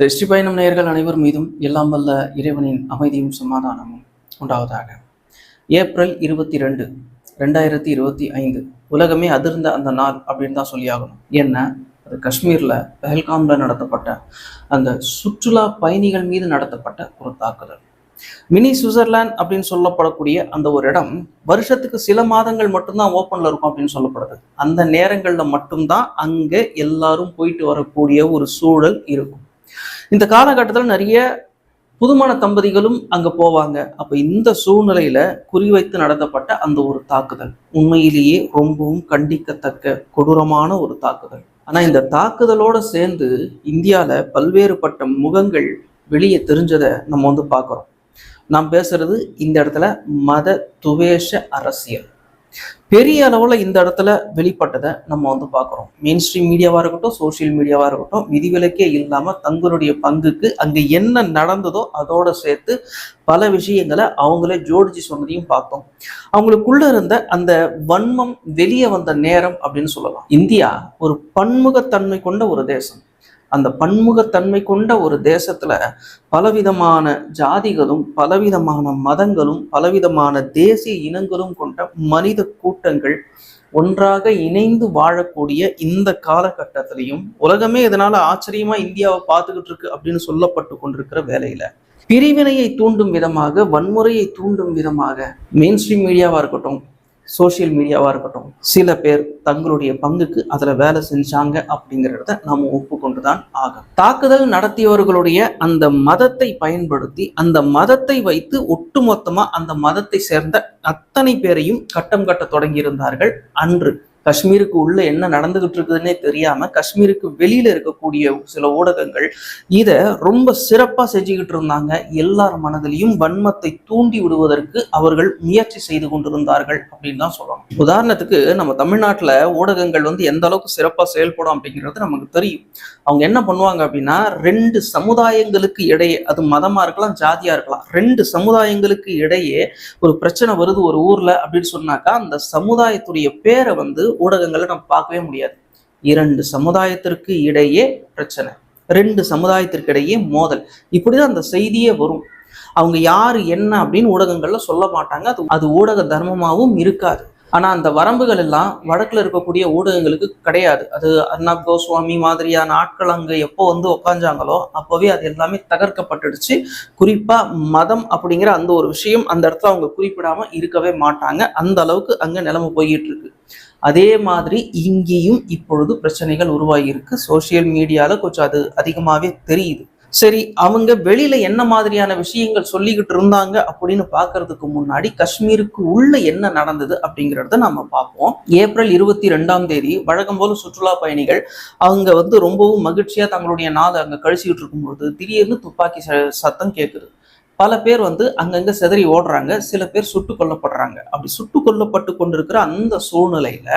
திருஷ்டி பயணம் நேயர்கள் அனைவர் மீதும் எல்லாம் வல்ல இறைவனின் அமைதியும் சமாதானமும் உண்டாவதாக. ஏப்ரல் இருபத்தி ரெண்டு ரெண்டாயிரத்தி இருபத்தி ஐந்து. உலகமே அதிர்ந்த அந்த நாள் அப்படின்னு தான் சொல்லியாகணும். என்ன? அது காஷ்மீரில் பெஹல்காமில் நடத்தப்பட்ட அந்த சுற்றுலா பயணிகள் மீது நடத்தப்பட்ட ஒரு தாக்குதல். மினி சுவிட்சர்லாந்து அப்படின்னு சொல்லப்படக்கூடிய அந்த ஒரு இடம் வருஷத்துக்கு சில மாதங்கள் மட்டும்தான் ஓப்பனில் இருக்கும் அப்படின்னு சொல்லப்படுது. அந்த நேரங்களில் மட்டும்தான் அங்கே எல்லாரும் போயிட்டு வரக்கூடிய ஒரு சூழல் இருக்கும். இந்த காலகட்டத்தில் நிறைய புதுமண தம்பதிகளும் அங்க போவாங்க. அப்ப இந்த சூழ்நிலையில குறிவைத்து நடத்தப்பட்ட அந்த ஒரு தாக்குதல் உண்மையிலேயே ரொம்பவும் கண்டிக்கத்தக்க கொடூரமான ஒரு தாக்குதல். ஆனா இந்த தாக்குதலோட சேர்ந்து இந்தியால பல்வேறுபட்ட முகங்கள் வெளியே தெரிஞ்சதை நம்ம வந்து பார்க்குறோம். நாம் பேசுறது இந்த இடத்துல மத துவேஷ அரசியல். பெரிய அளவில் இந்த இடத்துல வெளிப்பட்டதை நம்ம வந்து பார்க்குறோம். மெயின் ஸ்ட்ரீம் மீடியாவாக இருக்கட்டும் சோசியல் மீடியாவாக இருக்கட்டும் விதிவிலக்கே இல்லாமல் தங்களுடைய பங்குக்கு அங்கே என்ன நடந்ததோ அதோட சேர்த்து பல விஷயங்களை அவங்களே ஜோடிச்சு சொன்னதையும் பார்த்தோம். அவங்களுக்குள்ள இருந்த அந்த வன்மம் வெளியே வந்த நேரம் அப்படின்னு சொல்லலாம். இந்தியா ஒரு பன்முகத்தன்மை கொண்ட ஒரு தேசம். அந்த பன்முகத்தன்மை கொண்ட ஒரு தேசத்துல பலவிதமான ஜாதிகளும் பலவிதமான மதங்களும் பலவிதமான தேசிய இனங்களும் கொண்ட மனித கூட்டங்கள் ஒன்றாக இணைந்து வாழக்கூடிய இந்த காலகட்டத்திலையும் உலகமே இதனால ஆச்சரியமா இந்தியாவை பார்த்துக்கிட்டு இருக்கு அப்படின்னு சொல்லப்பட்டு கொண்டிருக்கிற வேலையில. பிரிவினையை தூண்டும் விதமாக வன்முறையை தூண்டும் விதமாக மெயின் ஸ்ட்ரீம் மீடியாவா இருக்கட்டும் சோஷியல் மீடியாவாக இருக்கட்டும் சில பேர் தங்களுடைய பங்குக்கு அதில் வேலை செஞ்சாங்க அப்படிங்கிறத நாம் ஒப்புக்கொண்டு தான் ஆகும் தாக்குதல் நடத்தியவர்களுடைய அந்த மதத்தை பயன்படுத்தி அந்த மதத்தை வைத்து ஒட்டுமொத்தமாக அந்த மதத்தை சேர்ந்த அத்தனை பேரையும் கட்டம் கட்ட தொடங்கியிருந்தார்கள் அன்று. காஷ்மீருக்கு உள்ள என்ன நடந்துகிட்டு இருக்குதுன்னே தெரியாம காஷ்மீருக்கு வெளியில இருக்கக்கூடிய சில ஊடகங்கள் இதை ரொம்ப சிறப்பா செஞ்சுக்கிட்டு இருந்தாங்க. எல்லார் மனதிலையும் வன்மத்தை தூண்டி விடுவதற்கு அவர்கள் முயற்சி செய்து கொண்டிருந்தார்கள் அப்படின்னு தான் சொல்லணும். உதாரணத்துக்கு நம்ம தமிழ்நாட்டுல ஊடகங்கள் வந்து எந்த அளவுக்கு சிறப்பா செயல்படும் அப்படிங்கிறது நமக்கு தெரியும். அவங்க என்ன பண்ணுவாங்க அப்படின்னா ரெண்டு சமுதாயங்களுக்கு இடையே அது மதமா இருக்கலாம் ஜாதியா இருக்கலாம் ரெண்டு சமுதாயங்களுக்கு இடையே ஒரு பிரச்சனை வருது ஒரு ஊர்ல அப்படின்னு சொன்னாக்கா அந்த சமுதாயத்துடைய பேரை வந்து ஊடகங்களை நம்ம பார்க்கவே முடியாது. இரண்டு சமுதாயத்திற்கு இடையே பிரச்சனை. ரெண்டு சமுதாயத்திற்கு இடையே மோதல். இப்படிதான் அந்த செய்தியே வரும். அவங்க யாரு என்ன அப்படின்னு ஊடகங்கள்ல சொல்ல மாட்டாங்க. அது அது ஊடக தர்மமாகவும் இருக்காது. ஆனா அந்த வரம்புகள் எல்லாம் வடக்குல இருக்கக்கூடிய ஊடகங்களுக்கு கிடையாது. அது அர்ணாப் கோஸ்வாமி மாதிரியான ஆட்கள் அங்க எப்போ வந்து உக்காஞ்சாங்களோ அப்போவே அது எல்லாமே தகர்க்கப்பட்டுடுச்சு. குறிப்பா மதம் அப்படிங்கிற அந்த ஒரு விஷயம் அந்த இடத்துல அவங்க குறிப்பிடாம இருக்கவே மாட்டாங்க. அந்த அளவுக்கு அங்க நிலைமை போய்கிட்டு இருக்கு. அதே மாதிரி இங்கேயும் இப்பொழுது பிரச்சனைகள் உருவாகியிருக்கு. சோசியல் மீடியாவில் கொஞ்சம் அது அதிகமாகவே தெரியுது. சரி அவங்க வெளியில என்ன மாதிரியான விஷயங்கள் சொல்லிக்கிட்டு இருந்தாங்க அப்படின்னு பாக்குறதுக்கு முன்னாடி காஷ்மீருக்கு உள்ள என்ன நடந்தது அப்படிங்கிறத நம்ம பார்ப்போம். ஏப்ரல் இருபத்தி ரெண்டாம் தேதி வழக்கம் போல சுற்றுலா பயணிகள் அவங்க வந்து ரொம்பவும் மகிழ்ச்சியா தங்களுடைய நாளை அங்க கழிச்சுக்கிட்டு இருக்கும்போது திடீர்னு துப்பாக்கி ச- சத்தம் கேட்குது பல பேர் வந்து அங்கங்க சிதறி ஓடுறாங்க சில பேர் சுட்டு கொல்லப்படுறாங்க. அப்படி சுட்டு கொல்லப்பட்டு கொண்டிருக்கிற அந்த சூழ்நிலையில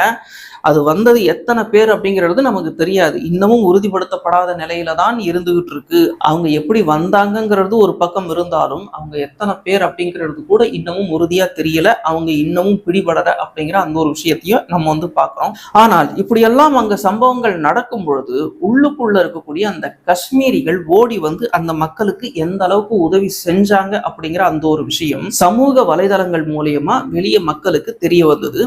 அது வந்தது எத்தனை பேர் அப்படிங்கிறது நமக்கு தெரியாது. இன்னமும் உறுதிப்படுத்தப்படாத நிலையில தான் இருந்துகிட்டு இருக்கு அவங்க எப்படி வந்தாங்கங்கிறது ஒரு பக்கம் இருந்தாலும் அவங்க எத்தனை பேர் அப்படிங்கிறது கூட இன்னமும் உறுதியா தெரியல. அவங்க இன்னமும் பிடிபடல அப்படிங்கிற அந்த ஒரு விஷயத்தையும் நம்ம வந்து பார்க்கிறோம். ஆனால் இப்படியெல்லாம் அங்க சம்பவங்கள் நடக்கும் பொழுது உள்ளுக்குள்ள இருக்கக்கூடிய அந்த காஷ்மீரிகள் ஓடி வந்து அந்த மக்களுக்கு எந்த அளவுக்கு உதவி செஞ்சாங்க அப்படிங்கிற அந்த ஒரு விஷயம் சமூக வலைதளங்கள் மூலியமா வெளியே மக்களுக்கு தெரிய வந்தது.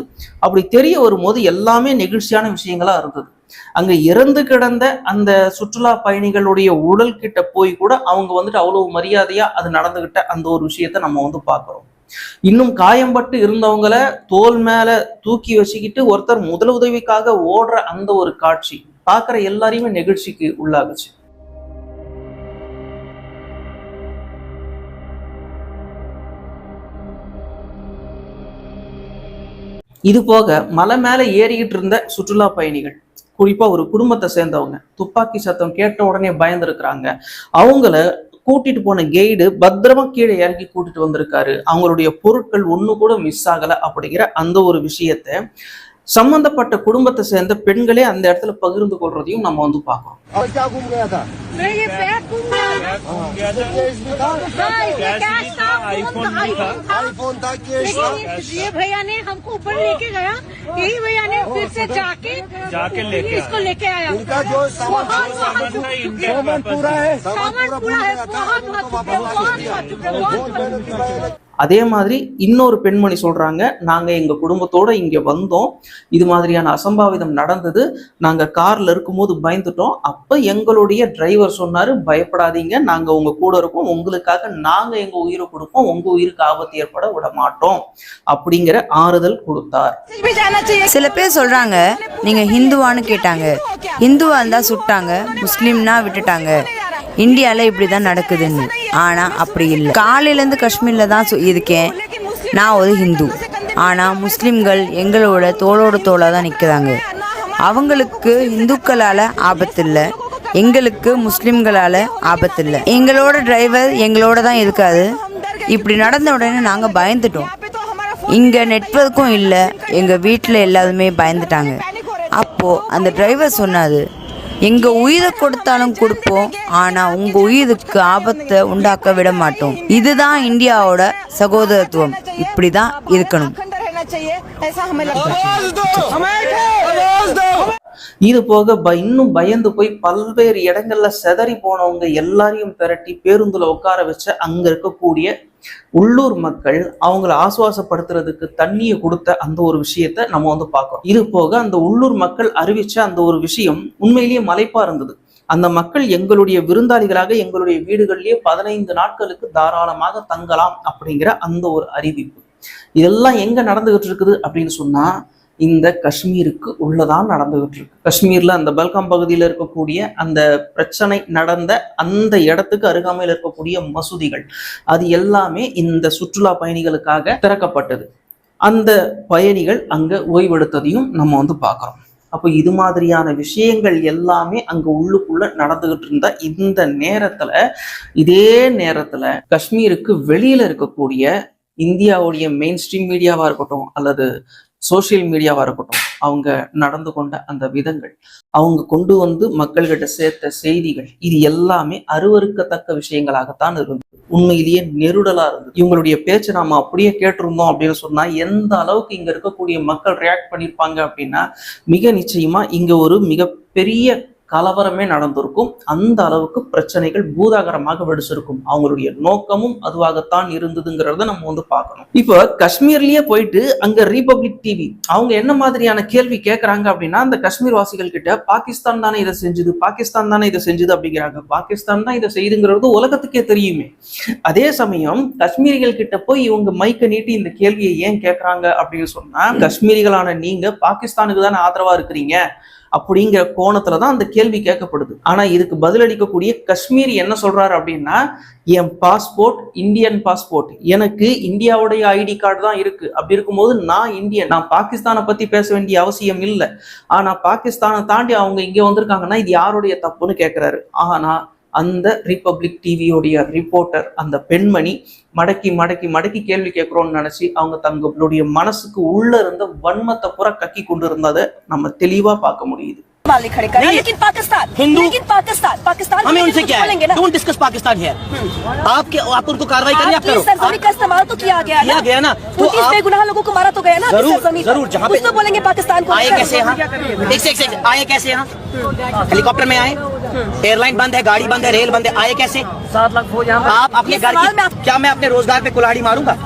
அப்படி தெரிய வரும்போது எல்லாமே நெகிழ்ச்சியான விஷயங்களா இருந்தது. அங்க இறந்து கிடந்த அந்த சுற்றுலா பயணிகளுடைய உடல் கிட்ட போய் கூட அவங்க வந்துட்டு அவ்வளவு மரியாதையா அது நடந்துகிட்ட அந்த ஒரு விஷயத்த நம்ம வந்து பாக்குறோம் இன்னும் காயம்பட்டு இருந்தவங்கள தோல் மேல தூக்கி வச்சுக்கிட்டு ஒருத்தர் முதல் உதவிக்காக ஓடுற அந்த ஒரு காட்சி பார்க்குற எல்லாரையுமே நெகிழ்ச்சிக்கு உள்ளாகுச்சு. இது போக மலை மேல ஏறிக்கிட்டு இருந்த சுற்றுலா பயணிகள் குறிப்பா ஒரு குடும்பத்தை சேர்ந்தவங்க துப்பாக்கி சத்தம் கேட்ட உடனே பயந்துருக்கிறாங்க. அவங்கள கூட்டிட்டு போன கைடு பத்திரமா கீழே இறக்கி கூட்டிட்டு வந்திருக்காரு. அவங்களுடைய பொருட்கள் ஒண்ணு கூட மிஸ் ஆகல அப்படிங்கிற அந்த ஒரு விஷயத்த சம்பந்தப்பட்ட குடும்பத்தை சேர்ந்த பெண்களே அந்த இடத்துல பகிர்ந்து கொள்றதையும் நம்ம வந்து பார்க்கிறோம். आईफोन था ये भैया ने हमको ऊपर लेके गया यही भैया ने फिर से जाके जाके लेके इसको लेके आया। उनका जो सामान पूरा है। सामान पूरा है बहुत बहुत बहुत அதே மாதிரி இன்னொரு பெண்மணி சொல்கிறாங்க நாங்கள் எங்கள் குடும்பத்தோடு இங்கே வந்தோம். இது மாதிரியான அசம்பாவிதம் நடந்தது. நாங்கள் காரில் இருக்கும்போது பயந்துட்டோம். அப்போ எங்களுடைய டிரைவர் சொன்னார் பயப்படாதீங்க. நாங்கள் உங்கள் கூட இருக்கோம். உங்களுக்காக நாங்கள் எங்கள் உயிரை கொடுப்போம். உங்கள் உயிருக்கு ஆபத்து ஏற்பட விட மாட்டோம். அப்படிங்கிற ஆறுதல் கொடுத்தார். சில பேர் சொல்கிறாங்க நீங்கள் ஹிந்துவான்னு கேட்டாங்க. ஹிந்துவாக இருந்தால் சுட்டாங்க. முஸ்லீம்னா விட்டுட்டாங்க. இந்தியாவில் இப்படி தான் நடக்குதுன்னு. ஆனால் அப்படி இல்லை. காலையிலேருந்து காஷ்மீரில் தான் இருக்கேன். நான் ஒரு ஹிந்து. ஆனால் முஸ்லீம்கள் எங்களோட தோளோட தோளாக தான் நிற்கிறாங்க அவங்களுக்கு இந்துக்களால் ஆபத்து இல்லை. எங்களுக்கு முஸ்லீம்களால் ஆபத்து இல்லை. எங்களோட டிரைவர் எங்களோட தான் இருக்காது இப்படி நடந்த உடனே நாங்கள் பயந்துட்டோம். இங்கே நெட்ஒர்க்கும் இல்லை. எங்கள் வீட்டில் எல்லாருமே பயந்துட்டாங்க. அப்போது அந்த டிரைவர் சொன்னார் எங்க உயிரை கொடுத்தாலும் கொடுப்போம் ஆனா உங்க உயிருக்கு ஆபத்தை உண்டாக்க விட மாட்டோம். இதுதான் இந்தியாவோட சகோதரத்துவம். இப்படிதான் இருக்கணும். இது போக இன்னும் பயந்து போய் பல்வேறு இடங்கள்ல செதறி போனவங்க எல்லாரையும் திரட்டி பேருந்துல உட்கார வச்ச அங்க இருக்கக்கூடிய உள்ளூர் மக்கள் அவங்கள ஆசுவாசப்படுத்துறதுக்கு தண்ணியை கொடுத்த அந்த ஒரு விஷயத்த நம்ம வந்து பார்க்கறோம். இது போக அந்த உள்ளூர் மக்கள் அறிவிச்ச அந்த ஒரு விஷயம் உண்மையிலேயே மலைப்பா இருந்தது. அந்த மக்கள் எங்களுடைய விருந்தாளிகளாக எங்களுடைய வீடுகளிலேயே பதினைந்து நாட்களுக்கு தாராளமாக தங்கலாம் அப்படிங்கிற அந்த ஒரு அறிவிப்பு. இதெல்லாம் எங்க நடந்துகிட்டு இருக்குது அப்படின்னு சொன்னா இந்த காஷ்மீருக்கு உள்ளதான் நடந்துகிட்டு இருக்கு காஷ்மீர்ல அந்த பல்காம் பகுதியில் இருக்கக்கூடிய அந்த பிரச்சனை நடந்த அந்த இடத்துக்கு அருகாமையில் இருக்கக்கூடிய மசூதிகள் அது எல்லாமே இந்த சுற்றுலா பயணிகளுக்காக திறக்கப்பட்டது. அந்த பயணிகள் அங்க ஓய்வெடுத்ததையும் நம்ம வந்து பார்க்கிறோம். அப்போ இது மாதிரியான விஷயங்கள் எல்லாமே அங்க உள்ளுக்குள்ள நடந்துகிட்டு இருந்த இந்த நேரத்துல இதே நேரத்துல காஷ்மீருக்கு வெளியில இருக்கக்கூடிய இந்தியாவுடைய மெயின் ஸ்ட்ரீம் மீடியாவா இருக்கட்டும் அல்லது சோஷியல் மீடியாவாக இருக்கட்டும் அவங்க நடந்து கொண்ட அந்த விதங்கள் அவங்க கொண்டு வந்து மக்கள்கிட்ட சேர்த்த செய்திகள் இது எல்லாமே அருவருக்கத்தக்க விஷயங்களாகத்தான் இருந்தது. உண்மையிலேயே நெருடலா இருந்தது. இவங்களுடைய பேச்சை நாம அப்படியே கேட்டிருந்தோம் அப்படின்னு சொன்னா எந்த அளவுக்கு இங்க இருக்கக்கூடிய மக்கள் ரியாக்ட் பண்ணியிருப்பாங்க அப்படின்னா மிக நிச்சயமா இங்க ஒரு மிகப்பெரிய கலவரமே நடந்திருக்கும். அந்த அளவுக்கு பிரச்சனைகள் பூதாகரமாக வெடிச்சிருக்கும். அவங்களுடைய நோக்கமும் அதுவாகத்தான் இருந்ததுங்கிறத நம்ம வந்து பார்க்கணும். இப்போ காஷ்மீர்லயே போயிட்டு அங்க ரிபப்ளிக் டிவி அவங்க என்ன மாதிரியான கேள்வி கேட்கறாங்க அப்படின்னா அந்த காஷ்மீர் வாசிகள் கிட்ட பாகிஸ்தான் தானே இதை செஞ்சது பாகிஸ்தான் தானே இதை செஞ்சது அப்படிங்கிறாங்க. பாகிஸ்தான் தான் இதை செய்துங்கிறது உலகத்துக்கே தெரியுமே. அதே சமயம் காஷ்மீரிகள் கிட்ட போய் இவங்க மைக்க நீட்டி இந்த கேள்வியை ஏன் கேட்கறாங்க அப்படின்னு சொன்னா காஷ்மீரிகளான நீங்க பாகிஸ்தானுக்கு தானே ஆதரவா இருக்கிறீங்க. அப்படிங்கிற கோணத்துல தான் அந்த கேள்வி கேட்கப்படுது. ஆனா இதுக்கு பதிலளிக்கக்கூடிய காஷ்மீர் என்ன சொல்றாரு அப்படின்னா என் பாஸ்போர்ட் இந்தியன் பாஸ்போர்ட். எனக்கு இந்தியாவுடைய ஐடி கார்டு தான் இருக்கு. அப்படி இருக்கும்போது நான் இந்தியன். நான் பாகிஸ்தானை பத்தி பேச வேண்டிய அவசியம் இல்லை. ஆனா பாகிஸ்தானை தாண்டி அவங்க இங்க வந்திருக்காங்கன்னா இது யாருடைய தப்புன்னு கேட்கிறாரு ஆனா அந்த ரிப்பப்ளிக் டிவியோடைய ரிப்போர்ட்டர் அந்த பெண்மணி மடக்கி மடக்கி மடக்கி கேள்வி கேட்குறோன்னு நினச்சி அவங்க தங்களுடைய மனசுக்கு உள்ள இருந்த வன்மத்தை பூரா கக்கி கொண்டு இருந்ததை நம்ம தெளிவாக பார்க்க முடியுது. वाले खड़े कर लेकिन पाकिस्तान हिंदू- लेकिन पाकिस्तान पाकिस्तान हमें उनसे क्या बोलेंगे है ना डोंट डिस्कस पाकिस्तान हियर आपके आप उनको कार्रवाई करिए आप आपकी करो। सरजमी का इस्तेमाल तो किया गया किया गया ना। तो आप- बेगुनाह लोगों को मारा तो गया ना ज़रूर ज़रूर जहाँ पे तो बोलेंगे पाकिस्तान को। आए कैसे यहाँ? एक से एक से आए कैसे यहाँ? हेलीकॉप्टर में आए। एयरलाइन बंद है गाड़ी बंद है रेल बंद है। आए कैसे? सात लाख फौज यहाँ आप अपने घर क्या मैं अपने रोज़गार पे कुल्हाड़ी मारूँगा?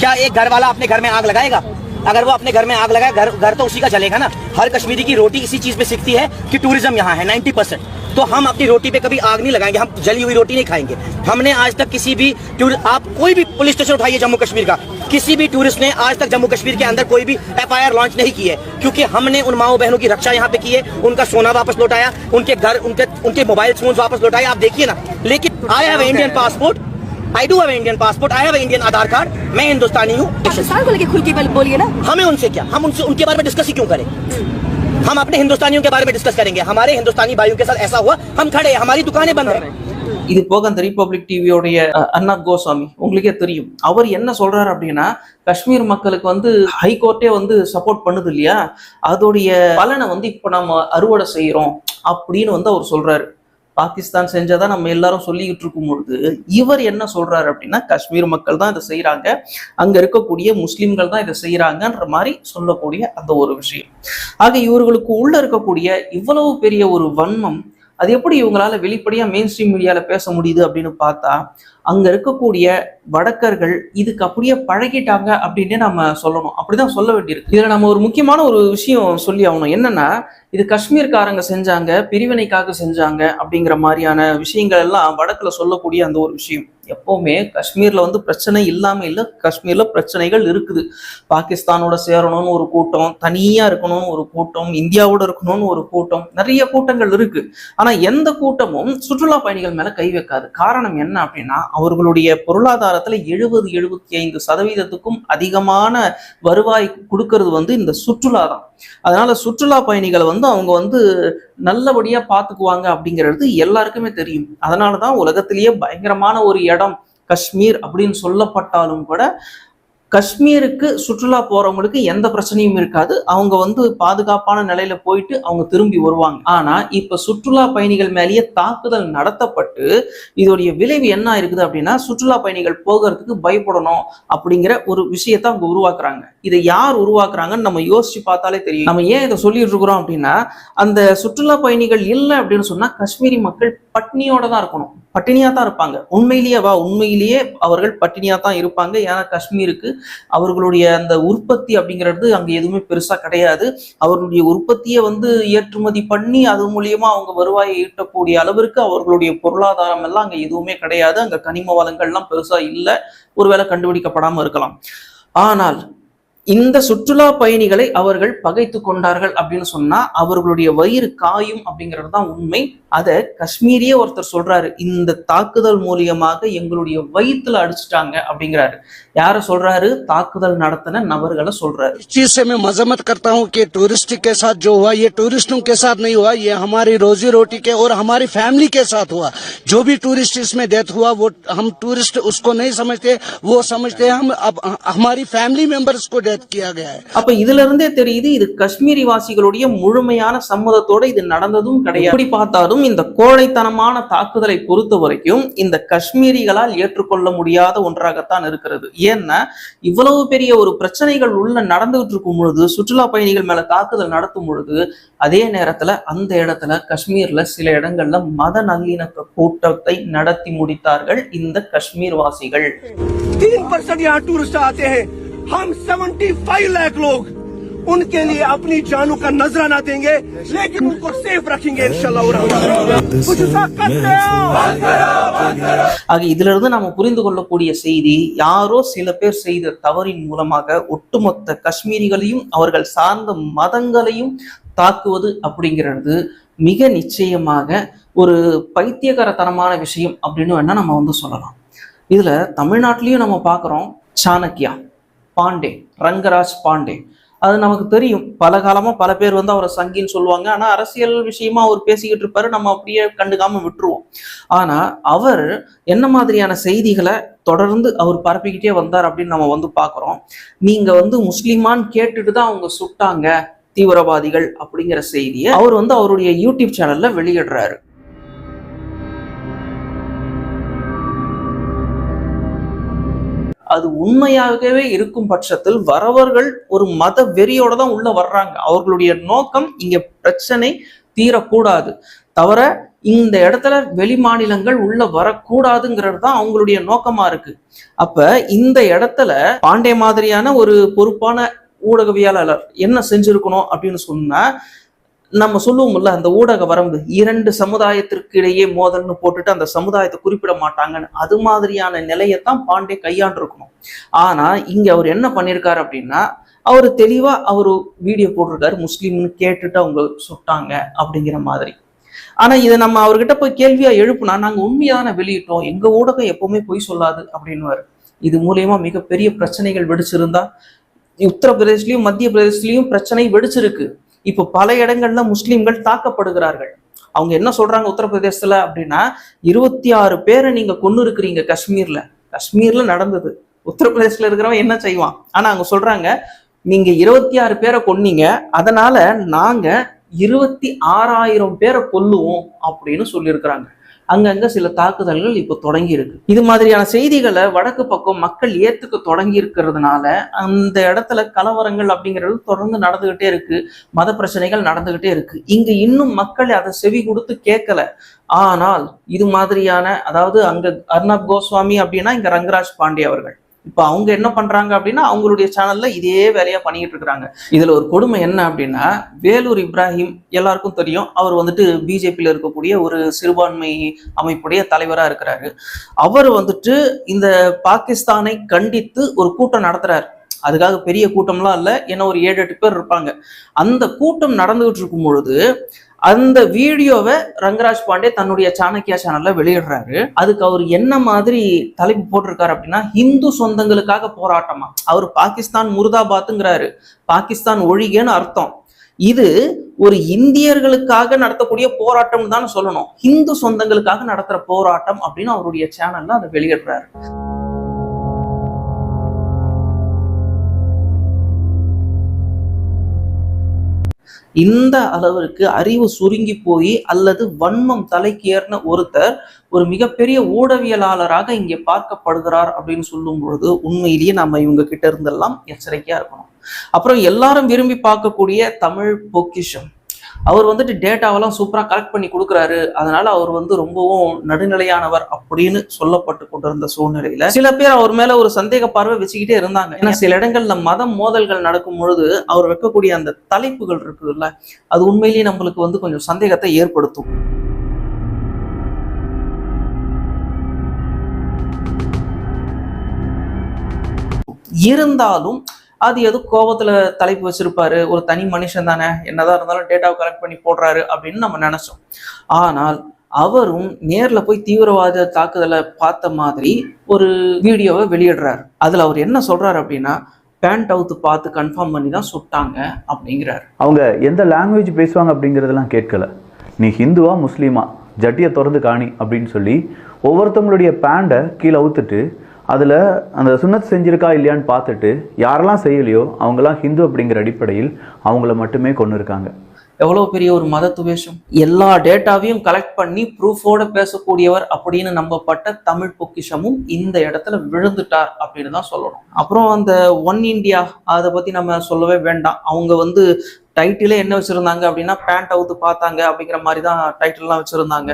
क्या एक घर वाला अपने घर में आग लगाएगा? अगर वो अपने घर में आग लगाए घर घर तो उसी का जलेगा ना। हर कश्मीरी की रोटी इसी चीज़ पे सीखती है कि टूरिज़्म यहाँ है 90 परसेंट तो हम अपनी रोटी पे कभी आग नहीं लगाएँगे हम जली हुई रोटी नहीं खाएँगे। हमने आज तक किसी भी टूर आप कोई भी पुलिस स्टेशन उठाइए जम्मू कश्मीर का किसी भी टूरिस्ट ने आज तक जम्मू कश्मीर के अंदर कोई भी एफआईआर लॉन्च नहीं की है क्योंकि हमने उन माओ बहनों की रक्षा यहाँ पे की है उनका सोना वापस लौटाया उनके घर उनके उनके मोबाइल फ़ोन वापस लौटाए आप देखिए ना। लेकिन I have Indian passport I do have Indian passport I have Indian Aadhaar card मैं हिंदुस्तानी हूँ पाकिस्तान को लेके खुल के बोल- बोलिए ना हमें उनसे क्या हम उनसे उनके बारे में डिस्कस ही क्यों करें हम अपने हिंदुस्तानियों के बारे में डिस्कस करेंगे हमारे हिंदुस्तानी भाइयों के साथ ऐसा हुआ हम खड़े हैं हमारी दुकानें बंद है இது போக அந்த ரிப்பப்ளிக் டிவியோடைய அண்ணா கோசாமி உங்களுக்கே தெரியும் அவர் என்ன சொல்றாரு அப்படின்னா காஷ்மீர் மக்களுக்கு வந்து ஹைகோர்ட்டே வந்து சப்போர்ட் பண்ணுது இல்லையா அதோடைய பலனை வந்து இப்ப நம்ம அறுவடை செய்யறோம் அப்படின்னு வந்து அவர் சொல்றாரு பாகிஸ்தான் செஞ்சதா நம்ம எல்லாரும் சொல்லிக்கிட்டு இருக்கும் பொழுது இவர் என்ன சொல்றாரு அப்படின்னா காஷ்மீர் மக்கள் தான் இதை செய்யறாங்க அங்க இருக்கக்கூடிய முஸ்லிம்கள் தான் இதை செய்யறாங்கன்ற மாதிரி சொல்லக்கூடிய அந்த ஒரு விஷயம். ஆக இவர்களுக்கு உள்ள இருக்கக்கூடிய இவ்வளவு பெரிய ஒரு வன்மம் அது எப்படி இவங்களால வெளிப்படையா மெயின் ஸ்ட்ரீம் மீடியால பேச முடியுது அப்படின்னு பார்த்தா அங்க இருக்கக்கூடிய வடக்கர்கள் இதுக்கு அப்படியே பழகிட்டாங்க அப்படின்னே நம்ம சொல்லணும். அப்படிதான் சொல்ல வேண்டியிருக்கு. இதுல நம்ம ஒரு முக்கியமான ஒரு விஷயம் சொல்லி ஆகணும். என்னன்னா இது காஷ்மீர்காரங்க செஞ்சாங்க பிரிவினைக்காக செஞ்சாங்க அப்படிங்கிற மாதிரியான விஷயங்கள் எல்லாம் வடக்குல சொல்லக்கூடிய அந்த ஒரு விஷயம். எப்பவுமே காஷ்மீர்ல வந்து பிரச்சனை இல்லாம இல்ல காஷ்மீர்ல பிரச்சனைகள் இருக்குது. பாகிஸ்தானோட சேரணும்னு ஒரு கூட்டம் தனியா இருக்கணும்னு ஒரு கூட்டம் இந்தியாவோட இருக்கணும்னு ஒரு கூட்டம் நிறைய கூட்டங்கள் இருக்கு. ஆனா எந்த கூட்டமும் சுற்றுலா பயணிகள் மேல கை வைக்காது. காரணம் என்ன அப்படின்னா அவர்களுடைய பொருளாதாரத்துல எழுபது எழுபத்தி ஐந்து சதவீதத்துக்கும் அதிகமான வருவாய் கொடுக்கறது வந்து இந்த சுற்றுலா தான். அதனால சுற்றுலா பயணிகளை வந்து அவங்க வந்து நல்லபடியா பாத்துக்குவாங்க அப்படிங்கிறது எல்லாருக்குமே தெரியும். அதனாலதான் உலகத்திலேயே பயங்கரமான ஒரு இடம் காஷ்மீர் அப்படின்னு சொல்லப்பட்டாலும் கூட காஷ்மீருக்கு சுற்றுலா போறவங்களுக்கு எந்த பிரச்சனையும் இருக்காது. அவங்க வந்து பாதுகாப்பான நிலையில போயிட்டு அவங்க திரும்பி வருவாங்க. ஆனா இப்ப சுற்றுலா பயணிகள் மேலேயே தாக்குதல் நடத்தப்பட்டு இதோடைய விளைவு என்ன இருக்குது அப்படின்னா சுற்றுலா பயணிகள் போகிறதுக்கு பயப்படணும் அப்படிங்கிற ஒரு விஷயத்த அவங்க உருவாக்குறாங்க. இதை யார் உருவாக்குறாங்கன்னு நம்ம யோசிச்சு பார்த்தாலே தெரியும். நம்ம ஏன் இதை சொல்லிட்டு இருக்கிறோம் அப்படின்னா அந்த சுற்றுலா பயணிகள் இல்லை அப்படின்னு சொன்னா காஷ்மீரி மக்கள் பட்னியோட தான் இருக்கணும். பட்டினியா தான் இருப்பாங்க. உண்மையிலேயே வா உண்மையிலேயே அவர்கள் பட்டினியா தான் இருப்பாங்க. ஏன்னா காஷ்மீருக்கு அவர்களுடைய அந்த உற்பத்தி அப்படிங்கிறது அங்க எதுவுமே பெருசா கிடையாது. அவர்களுடைய உற்பத்தியை வந்து ஏற்றுமதி பண்ணி அது மூலியமா அவங்க வருவாயை ஈட்டக்கூடிய அளவிற்கு அவர்களுடைய பொருளாதாரம் எல்லாம் அங்க எதுவுமே கிடையாது. அங்க கனிம வளங்கள்லாம் பெருசா இல்லை. ஒருவேளை கண்டுபிடிக்கப்படாம இருக்கலாம். ஆனால் இந்த சுற்றுலா பயணிகளை அவர்கள் பகைத்து கொண்டார்கள் அப்படின்னு சொன்னா அவர்களுடைய வயிறு காயும் அப்படிங்கிறது தான் உண்மை அதை காஷ்மீரியே ஒருத்தர் சொல்றாரு இந்த தாக்குதல் மூலியமாக எங்களுடைய வயிற்றுல அடிச்சிட்டாங்க அப்படிங்கிறாரு யார சொல்றாரு தாக்குதல் நடத்தின நபர்களை சொல்றாரு इस चीज से मैं मजम्मत करता हूँ कि टूरिस्ट के साथ जो हुआ ये टूरिस्टों के साथ नहीं हुआ ये हमारी रोजी रोटी के और हमारी फैमिली के साथ हुआ जो भी टूरिस्ट इसमें डेथ हुआ वो हम टूरिस्ट उसको नहीं समझते वो समझते हैं हम अब हमारी फैमिली मेंबर्स को डेथ முயற்சியாக அப்ப இதுல இருந்தே தெரியுது இது காஷ்மீரி வாசிகளுடைய முழுமையான சம்மதத்தோட இது நடந்ததும் கிடையாது. எப்படி பார்த்தாலும் இந்த கோழைத்தனமான தாக்குதலை பொறுத்த வரைக்கும் இந்த காஷ்மீரிகளால் ஏற்றுக்கொள்ள முடியாத ஒன்றாகத்தான் இருக்கிறது. ஏன்னா இவ்வளவு பெரிய ஒரு பிரச்சனைகள் உள்ள நடந்துகிட்டு இருக்கும் பொழுது சுற்றுலா பயணிகள் மேல தாக்குதல் நடத்தும் பொழுது அதே நேரத்துல அந்த இடத்துல காஷ்மீர்ல சில இடங்கள்ல மத நல்லிணக்க கூட்டத்தை நடத்தி முடித்தார்கள் இந்த காஷ்மீர் வாசிகள் तीन परसेंट यहाँ टूरिस्ट आते हैं हम 75 लाख लोग उनके लिए अपनी जानों का नजराना देंगे लेकिन उनको सेफ रखेंगे इंशाल्लाह कुछ ऐसा करते हो ஆக இதுல இருந்து நாம புரிந்து கொள்ளக்கூடிய செய்தி யாரோ சில பேர் செய்த தவறின் மூலமாக ஒட்டுமொத்த காஷ்மீரிகளையும் அவர்கள் சார்ந்த மதங்களையும் தாக்குவது அப்படிங்கிறது மிக நிச்சயமாக ஒரு பைத்தியகரத்தனமான விஷயம் அப்படின்னு வேணா நம்ம வந்து சொல்லலாம் இதுல தமிழ்நாட்டிலையும் நம்ம பார்க்குறோம் சாணக்கியா பாண்டே ரங்கராஜ் பாண்டே. அது நமக்கு தெரியும். பல காலமா பல பேர் வந்து அவரை சங்கின்னு சொல்லுவாங்க. ஆனா அரசியல் விஷயமா அவர் பேசிக்கிட்டு இருப்பாரு. நம்ம அப்படியே கண்டுக்காம விட்டுருவோம். ஆனா அவர் என்ன மாதிரியான செய்திகளை தொடர்ந்து அவர் பரப்பிக்கிட்டே வந்தார் அப்படின்னு நம்ம வந்து பார்க்குறோம். நீங்க வந்து முஸ்லிமான்னு கேட்டுட்டு தான் அவங்க சுட்டாங்க தீவிரவாதிகள் அப்படிங்கிற செய்தியை. அவர் வந்து அவருடைய யூடியூப் சேனல்ல வெளியிடுறாரு. அது உண்மையாகவே இருக்கும் பட்சத்தில் வரவர்கள் ஒரு மத வெறியோட தான் உள்ள வர்றாங்க. அவர்களுடைய நோக்கம் இங்க பிரச்சனை தீரக்கூடாது. தவிர இந்த இடத்துல வெளி மாநிலங்கள் உள்ள வரக்கூடாதுங்கிறது தான் அவங்களுடைய நோக்கமா இருக்கு. அப்ப இந்த இடத்துல பாண்டே மாதிரியான ஒரு பொறுப்பான ஊடகவியலாளர் என்ன செஞ்சிருக்கணும் அப்படின்னு சொன்னா நம்ம சொல்லுவோம்ல அந்த ஊடக வரம்பு இரண்டு சமுதாயத்திற்கு இடையே மோதல்னு போட்டுட்டு அந்த சமுதாயத்தை குறிப்பிட மாட்டாங்கன்னு அது மாதிரியான நிலையத்தான் பாண்டே கையாண்டிருக்கணும். ஆனா இங்க அவர் என்ன பண்ணியிருக்காரு அப்படின்னா அவர் தெளிவா அவர் வீடியோ போட்டிருக்காரு முஸ்லீம்னு கேட்டுட்டு அவங்க சுட்டாங்க அப்படிங்கிற மாதிரி. ஆனா இதை நம்ம அவர்கிட்ட போய் கேள்வியா எழுப்புனா நாங்க உண்மையான தானே வெளியிட்டோம் எங்க ஊடகம் எப்பவுமே பொய் சொல்லாது அப்படின்னுவாரு. இது மூலியமா மிகப்பெரிய பிரச்சனைகள் வெடிச்சிருந்தா உத்தரப்பிரதேஷ்லயும் மத்திய பிரதேஷ்லயும் பிரச்சனை வெடிச்சிருக்கு. இப்போ பல இடங்கள்ல முஸ்லீம்கள் தாக்கப்படுகிறார்கள். அவங்க என்ன சொல்றாங்க உத்தரப்பிரதேசத்துல அப்படின்னா இருபத்தி ஆறு பேரை நீங்க கொண்டு இருக்கிறீங்க காஷ்மீர்ல. காஷ்மீர்ல நடந்தது. உத்தரப்பிரதேசத்துல இருக்கிறவன் என்ன செய்வான்? ஆனா அவங்க சொல்றாங்க நீங்க இருபத்தி ஆறு பேரை கொன்னீங்க அதனால நாங்க இருபத்தி ஆறாயிரம் பேரை கொல்லுவோம் அப்படின்னு சொல்லியிருக்கிறாங்க. அங்கங்க சில தாக்குதல்கள் இப்போ தொடங்கி இருக்கு இது மாதிரியான செய்திகளை வடக்கு பக்கம் மக்கள் ஏத்துக்க தொடங்கி இருக்கிறதுனால அந்த இடத்துல கலவரங்கள் அப்படிங்கிறது தொடர்ந்து நடந்துகிட்டே இருக்கு. மத பிரச்சனைகள் நடந்துகிட்டே இருக்கு. இங்க இன்னும் மக்கள் அதை செவி கொடுத்து கேட்கல. ஆனால் இது மாதிரியான அதாவது அங்க அர்ணப் கோஸ்வாமி அப்படின்னா இங்க ரங்கராஜ் பாண்டே அவர்கள். இப்போ அவங்க என்ன பண்றாங்க அப்படின்னா அவங்களுடைய சேனல்ல இதே வேலையா பண்ணிட்டு இருக்கிறாங்க. இதுல ஒரு கொடுமை என்ன அப்படின்னா வேலூர் இப்ராஹிம் எல்லாருக்கும் தெரியும். அவர் வந்துட்டு பிஜேபியில் இருக்கக்கூடிய ஒரு சிறுபான்மை அமைப்புடைய தலைவரா இருக்கிறாரு. அவர் வந்துட்டு இந்த பாகிஸ்தானை கண்டித்து ஒரு கூட்டம் நடத்துறாரு. அதுக்காக பெரிய கூட்டம்லாம் இல்லை ஏன்னா ஒரு ஏழு எட்டு பேர் இருப்பாங்க. அந்த கூட்டம் நடந்துகிட்டு இருக்கும் பொழுது அந்த வீடியோவை ரங்கராஜ் பாண்டே தன்னுடைய சாணக்கியா சேனல்ல வெளியிடுறாரு. அதுக்கு அவர் என்ன மாதிரி தலைப்பு போட்டிருக்காரு அப்படின்னா இந்து சொந்தங்களுக்காக போராட்டமா. அவர் பாகிஸ்தான் முருதாபாத்துங்கிறாரு. பாகிஸ்தான் ஒழிகன்னு அர்த்தம். இது ஒரு இந்தியர்களுக்காக நடத்தக்கூடிய போராட்டம் தான் சொல்லணும். இந்து சொந்தங்களுக்காக நடத்துற போராட்டம் அப்படின்னு அவருடைய சேனல்ல அதை வெளியிடுறாரு. இந்த அளவிற்கு அறிவு சுருங்கி போய் அல்லது வன்மம் தலைக்கு ஏறின ஒருத்தர் ஒரு மிகப்பெரிய ஊடவியலாளராக இங்கே பார்க்கப்படுகிறார் அப்படின்னு சொல்லும் பொழுது உண்மையிலேயே நம்ம இவங்க கிட்ட இருந்தெல்லாம் எச்சரிக்கையா இருக்கணும். அப்புறம் எல்லாரும் விரும்பி பார்க்கக்கூடிய தமிழ் பொக்கிஷம். அவர் வந்துட்டு டேட்டாவெல்லாம் சூப்பராக கலெக்ட் பண்ணி கொடுக்குறாரு. அதனால அவர் வந்து ரொம்பவும் நடுநிலையானவர் அப்படின்னு சொல்லப்பட்டு கொண்டிருந்த சூழ்நிலையில சில பேர் அவர் மேல ஒரு சந்தேக பார்வை வச்சுக்கிட்டே இருந்தாங்க. ஏன்னா சில இடங்கள்ல மதம் மோதல்கள் நடக்கும் பொழுது அவர் வைக்கக்கூடிய அந்த தலைப்புகள் இருக்குதுல்ல அது உண்மையிலேயே நம்மளுக்கு வந்து கொஞ்சம் சந்தேகத்தை ஏற்படுத்தும். இருந்தாலும் அது எது கோபத்துல தலைப்பு வச்சிருப்பாரு. ஒரு தனி மனுஷன் தானே. என்னதான் இருந்தாலும் டேட்டாவை கலெக்ட் பண்ணி போடுறாரு அப்படின்னு நம்ம நினைச்சோம். ஆனால் அவரும் நேர்ல போய் தீவிரவாத தாக்குதலை பார்த்த மாதிரி ஒரு வீடியோவை வெளியிடுறாரு. அதுல அவர் என்ன சொல்றாரு அப்படின்னா பேண்ட் அவுத்து பார்த்து கன்ஃபார்ம் பண்ணி தான் சுட்டாங்க அப்படிங்கிறாரு. அவங்க எந்த லாங்குவேஜ் பேசுவாங்க அப்படிங்கிறதெல்லாம் கேட்கல. நீ ஹிந்துவா முஸ்லீமா ஜட்டியை திறந்து காணி அப்படின்னு சொல்லி ஒவ்வொருத்தவங்களுடைய பேண்டை கீழே அவுத்துட்டு அதில் அந்த சுன்னத் செஞ்சிருக்கா இல்லையான்னு பார்த்துட்டு யாரெல்லாம் செய்யலையோ அவங்கெல்லாம் ஹிந்து அப்படிங்கிற அடிப்படையில் அவங்கள மட்டுமே கொண்டு இருக்காங்க. எவ்வளவு பெரிய ஒரு மத துவேஷம் எல்லா டேட்டாவையும் கலெக்ட் பண்ணி ப்ரூஃபோட பேசக்கூடியவர் அப்படின்னு நம்பப்பட்ட தமிழ் பொக்கிஷமும் இந்த இடத்துல விழுந்துட்டார் அப்படின்னு தான் சொல்லணும். அப்புறம் அந்த ஒன் இண்டியா அதை பத்தி நம்ம சொல்லவே வேண்டாம். அவங்க வந்து டைட்டிலே என்ன வச்சிருந்தாங்க அப்படின்னா பேண்ட் அவுத்து பார்த்தாங்க அப்படிங்கிற மாதிரி தான் டைட்டில்லாம் வச்சிருந்தாங்க.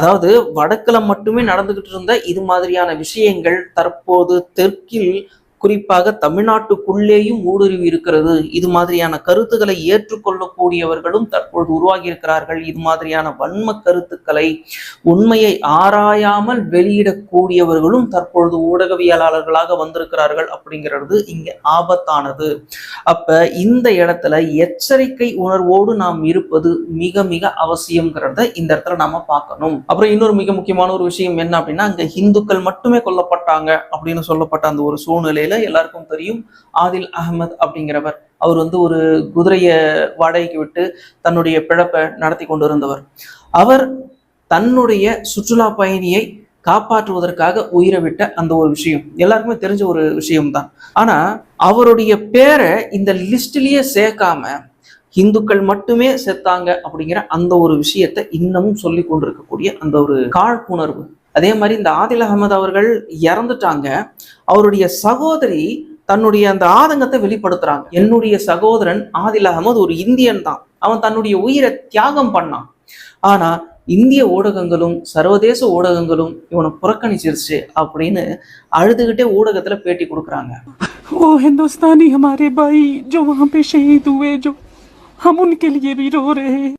அதாவது வடக்குல மட்டுமே நடந்துகிட்டு இருந்த இது மாதிரியான விஷயங்கள் தற்போது தெற்கில் குறிப்பாக தமிழ்நாட்டுக்குள்ளேயும் ஊடுருவி இருக்கிறது. இது மாதிரியான கருத்துக்களை ஏற்றுக்கொள்ளக்கூடியவர்களும் தற்பொழுது உருவாகி இருக்கிறார்கள் இது மாதிரியான வன்ம கருத்துக்களை உண்மையை ஆராயாமல் வெளியிடக்கூடியவர்களும் தற்பொழுது ஊடகவியலாளர்களாக வந்திருக்கிறார்கள் அப்படிங்கிறது இங்க ஆபத்தானது. அப்ப இந்த இடத்துல எச்சரிக்கை உணர்வோடு நாம் இருப்பது மிக மிக அவசியம்ங்கிறத இந்த இடத்துல நாம பார்க்கணும். அப்புறம் இன்னொரு மிக முக்கியமான ஒரு விஷயம் என்ன அப்படின்னா அங்க இந்துக்கள் மட்டுமே கொல்லப்பட்டாங்க அப்படின்னு சொல்லப்பட்ட அந்த ஒரு சூழ்நிலையில் எல்லாருக்கும் தெரியும் ஆதில் அகமது அப்படிங்கிறவர். அவர் வந்து ஒரு குதிரையை வாடகைக்கு விட்டு தன்னுடைய பிழப்பை நடத்தி கொண்டு இருந்தவர் அவர் தன்னுடைய சுற்றுலா பயணியை காப்பாற்றுவதற்காக உயிரை விட்ட அந்த ஒரு விஷயம். எல்லாருக்குமே தெரிஞ்ச ஒரு விஷயம்தான். ஆனா அவருடைய பேரை இந்த லிஸ்ட்லயே சேர்க்காம இந்துக்கள் மட்டுமே செத்தாங்க அப்படிங்கிற அந்த ஒரு விஷயத்தை இன்னமும் சொல்லி கொண்டிருக்கக்கூடிய அந்த ஒரு காழ்ப்புணர்வு. அதே மாதிரி இந்த ஆதில் அகமது அவர்கள் இறந்துட்டாங்க. அவருடைய சகோதரி தன்னுடைய அந்த ஆதங்கத்தை வெளிப்படுத்துறாங்க. என்னுடைய சகோதரன் ஆதில் அகமது ஒரு இந்தியன் தான். அவன் தன்னுடைய உயிரை தியாகம் பண்ணான். ஆனா இந்திய ஊடகங்களும் சர்வதேச ஊடகங்களும் இவனை புறக்கணிச்சிருச்சு அப்படின்னு அழுதுகிட்டே ஊடகத்துல பேட்டி கொடுக்குறாங்க. ஓ ஹிந்துஸ்தானி ஹமாரே பாய் ஜோ வஹான் பே ஷஹீத் ஹுவே ஜோ. हम उनके लिए भी रो रहे हैं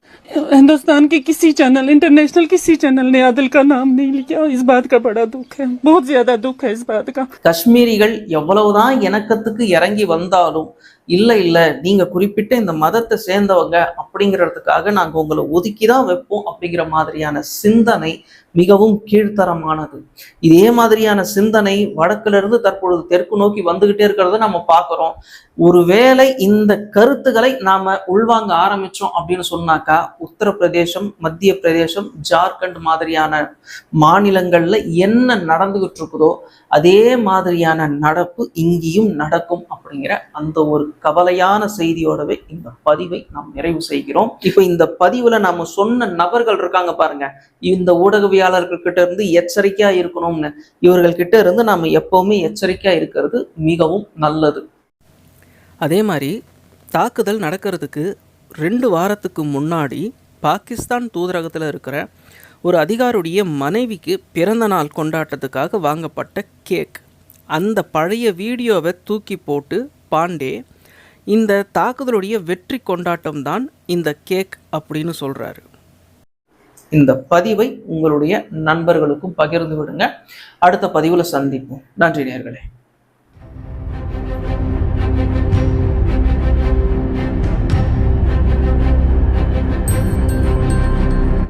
हिंदुस्तान के किसी चैनल इंटरनेशनल किसी चैनल ने आदिल का नाम नहीं लिया इस बात का बड़ा दुख है बहुत ज्यादा दुख है इस बात का காஷ்மீரிகள் எவ்வளவுதான் இணக்கத்துக்கு இறங்கி வந்தாலும் இல்லை இல்லை நீங்கள் குறிப்பிட்ட இந்த மதத்தை சேர்ந்தவங்க அப்படிங்கிறதுக்காக நாங்கள் உங்களை ஒதுக்கி தான் வைப்போம் அப்படிங்கிற மாதிரியான சிந்தனை மிகவும் கீழ்த்தரமானது. இதே மாதிரியான சிந்தனை வடக்கிலிருந்து தற்பொழுது தெற்கு நோக்கி வந்துகிட்டே இருக்கிறத நம்ம பார்க்குறோம். ஒருவேளை இந்த கருத்துக்களை நாம உள்வாங்க ஆரம்பிச்சோம் அப்படின்னு சொன்னாக்கா உத்தரப்பிரதேசம் மத்திய பிரதேசம் ஜார்க்கண்ட் மாதிரியான மாநிலங்கள்ல என்ன நடந்துகிட்டு இருக்குதோ அதே மாதிரியான நடப்பு இங்கேயும் நடக்கும் அப்படிங்கிற அந்த ஒரு கவலையான செய்தியோடவே இந்த பதிவை நாம் நிறைவு செய்கிறோம். இப்போ இந்த பதிவுல நாம சொன்ன நபர்கள் இருக்காங்க பாருங்க. இந்த ஊடகவியாளர்கள் கிட்ட இருந்து எச்சரிக்கையா இருக்கணும்னு இவர்கள் கிட்ட இருந்து நாம எப்பவுமே எச்சரிக்கையா இருக்கிறது மிகவும் நல்லது. அதே மாதிரி தாக்குதல் நடக்கிறதுக்கு ரெண்டு வாரத்துக்கு முன்னாடி பாகிஸ்தான் தூதரகத்தில் இருக்கிற ஒரு அதிகாரியுடைய மனைவிக்கு பிறந்த நாள் கொண்டாட்டத்துக்காக வாங்கப்பட்ட கேக். அந்த பழைய வீடியோவை தூக்கி போட்டு பாண்டே இந்த தாக்குதலுடைய வெற்றி கொண்டாட்டம் தான் இந்த கேக் அப்படின்னு சொல்றாரு. இந்த பதிவை உங்களுடைய நண்பர்களுக்கும் பகிர்ந்து விடுங்க. அடுத்த பதிவில் சந்திப்போம். நன்றி நேர்களே